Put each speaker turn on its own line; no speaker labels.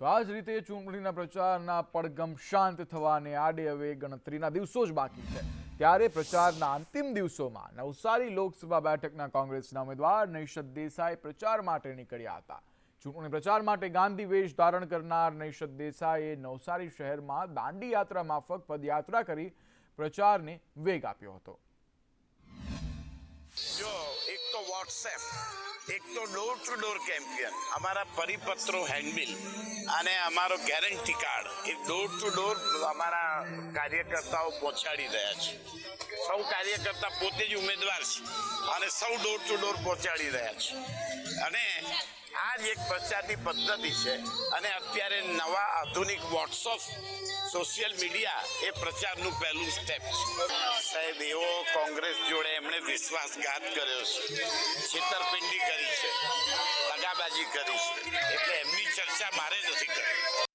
તો આ જ રીતે ચૂંટણીના પ્રચારના પડગમ શાંત થવાને આડે હવે ગણતરીના દિવસો જ બાકી છે. ત્યારે પ્રચારના અંતિમ દિવસોમાં નવસારી લોકસભા બેઠકના કોંગ્રેસના ઉમેદવાર નૈશદ દેસાઈ પ્રચાર માટે નીકળ્યા હતા. ચૂંટણી પ્રચાર માટે ગાંધી વેશ ધારણ કરનાર નૈશદ દેસાઈએ નવસારી શહેરમાં દાંડી યાત્રા માફક પદયાત્રા કરી પ્રચારને વેગ આપ્યો હતો.
જો, એક તો વોટ્સએપ એક તો ડોર ટુ ડોર કેમ્પિયન અમારા પરિપત્રો હેન્ડબિલ અને અમારો ગેરંટી કાર્ડ એ ડોર ટુ ડોર અમારા કાર્યકર્તાઓ પહોંચાડી રહ્યા છે. સૌ કાર્યકર્તા પોતે જ ઉમેદવાર છે. અને સૌ ડોર ટુ ડોર પહોંચાડી રહ્યા છે. અને આ જ એક પ્રચારની પદ્ધતિ છે. અને અત્યારે નવા આધુનિક વોટ્સઅપ સોશિયલ મીડિયા એ પ્રચારનું પહેલું સ્ટેપ છે. સાહેબ, એવો કોંગ્રેસ જોડે એમણે વિશ્વાસઘાત કર્યો છે. છેતરપિંડી કરી છે. દગાબાજી કરી છે. એટલે એમની ચર્ચા મારે નથી કરવી.